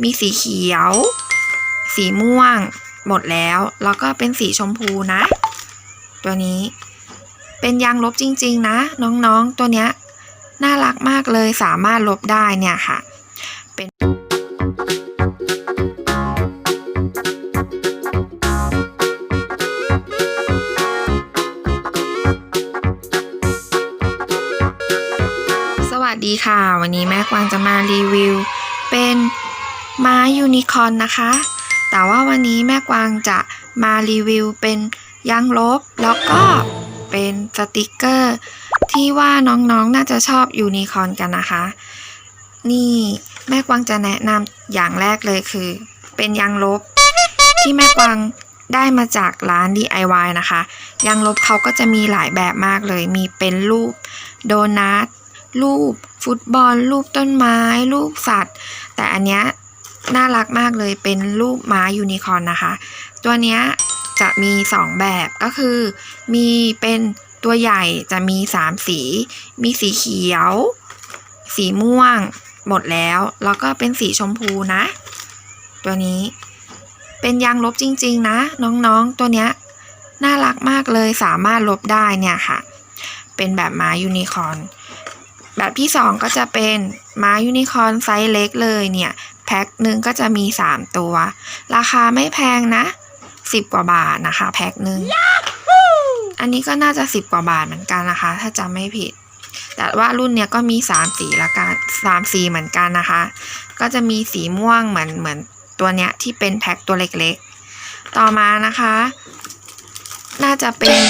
มีสีเขียว สีม่วง หมดแล้ว แล้วก็เป็นสีชมพูนะ ตัวนี้ เป็นยางลบจริง ๆ นะ น้องๆ ตัวเนี้ยน่ารักมากเลยสามารถลบได้เนี่ยค่ะ เป็นสวัสดีค่ะ วันนี้แม่กวางจะมารีวิว เป็น ม้ายูนิคอร์นนะคะ แต่ว่าวันนี้แม่กวางจะมารีวิวเป็นยางลบ แล้วก็เป็นสติกเกอร์ ที่ว่าน้องๆน่าจะชอบยูนิคอร์นกันนะคะ นี่แม่กวางจะแนะนำอย่างแรกเลยคือ เป็นยางลบ ที่แม่กวางได้มาจากร้าน DIY นะคะ ยางลบเขาก็จะมีหลายแบบมากเลย มีเป็นรูปโดนัท รูป ฟุตบอล รูปต้นไม้ รูปสัตว์ แต่อันเนี้ย น่ารักมากเลยเป็นรูปม้ายูนิคอนนะคะ ตัวเนี้ยจะมี 2 แบบก็คือ มีเป็นตัวใหญ่จะมี 3 สี มีสีเขียว สีม่วง หมดแล้ว แล้วก็เป็นสีชมพูนะ ตัวนี้เป็นยางลบจริง ๆ นะ น้องๆตัวเนี้ยน่ารักมากเลยสามารถลบได้เนี่ยค่ะ เป็นแบบม้ายูนิคอนแบบที่ 2 ก็จะเป็นม้ายูนิคอนไซส์เล็กเลยเนี่ย คหนึ่งก็จะมี 3 ตัว ราคาไม่แพงนะ 10 กว่าบาทนะคะ แพ็คหนึ่งอันนี้ก็น่าจะ 10 กว่าบาทเหมือนกันนะคะ ถ้าจำไม่ผิด แต่ว่ารุ่นเนี้ยก็มี 3 สีละกัน3สีเหมือนกันนะคะ ก็จะมีสีม่วงเหมือนเหมือนตัวเนี้ยที่เป็นแพ็คตัวเล็กๆ ต่อมานะคะ น่าจะเป็น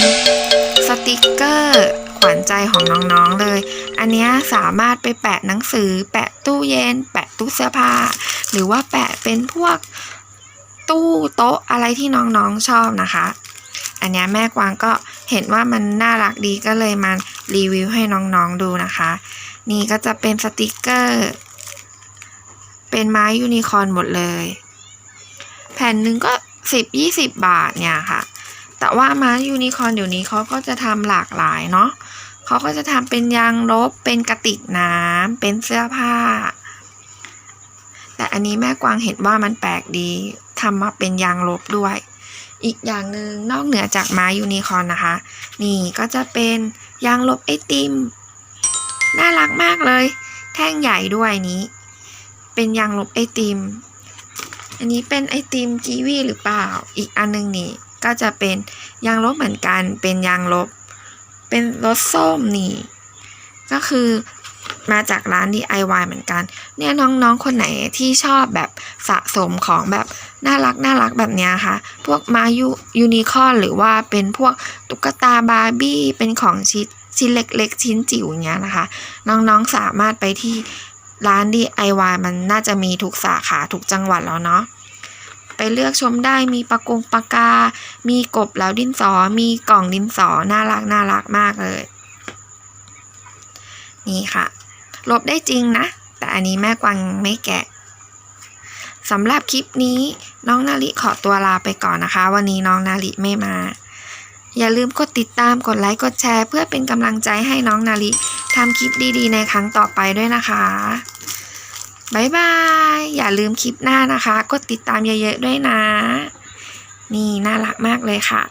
สติกเกอร์ขวัญใจของน้องๆเลย อันเนี้ยสามารถไปแปะหนังสือ แปะตู้เย็น แปะตู้เสื้อผ้า หรือว่าแปะเป็นพวกตู้โต๊ะอะไรที่น้องๆชอบนะคะ อันนี้แม่กวางก็เห็นว่ามันน่ารักดีก็เลยมารีวิวให้น้องๆดูนะคะ นี่ก็จะเป็นสติกเกอร์ เป็นไม้ยูนิคอร์นหมดเลย แผ่นหนึ่งก็สิบยี่สิบบาทเนี่ยค่ะ แต่ว่าม้ายูนิคอร์นเดี๋ยวนี้เขาก็จะทำหลากหลายเนาะเขาก็จะทำเป็นยางลบ เป็นกระติกน้ำ เป็นเสื้อผ้า แต่อันนี้แม่กวางเห็นว่ามันแปลกดีทำมาเป็นยางลบด้วย อีกอย่างหนึ่งนอกเหนือจากไม้ยูนิคอร์นนะคะ นี่ก็จะเป็นยางลบไอติม น่ารักมากเลย แท่งใหญ่ด้วยนี้ เป็นยางลบไอติม อันนี้เป็นไอติมกีวีหรือเปล่า อีกอันหนึงนี่ก็จะเป็นยางลบเหมือนกัน เป็นยางลบ เป็นรสส้มนี่ ก็คือ มาจากร้าน DIY เหมือนกัน เนี่ยน้องๆ คนไหนที่ชอบแบบสะสมของแบบน่ารักน่ารักแบบเนี้ยค่ะ พวกมายูยูนิคอร์หรือว่าเป็นพวกตุ๊กตาบาร์บี้ เป็นของชิ้นชิ้นเล็กๆ ชิ้นจิ๋วอย่างเงี้ยนะคะ น้องๆ สามารถไปที่ร้าน DIY มันน่าจะมีทุกสาขาทุกจังหวัดแล้วเนาะไปเลือกชมได้มีปากกงปากกา มีกบแล้วดินสอ มีกล่องดินสอ น่ารักน่ารักมากเลย นี่ค่ะ ลบได้จริงนะ แต่อันนี้แม่กวางไม่แกะสำหรับคลิปนี้น้องนาลิขอตัวลาไปก่อนนะคะ วันนี้น้องนาลิไม่มา อย่าลืมกดติดตามกดไลค์กดแชร์ เพื่อเป็นกำลังใจให้น้องนาลิทำคลิปดีๆ ในครั้งต่อไปด้วยนะคะบายบาย อย่าลืมคลิปหน้านะคะ กดติดตามเยอะๆด้วยนะ นี่น่ารักมากเลยค่ะ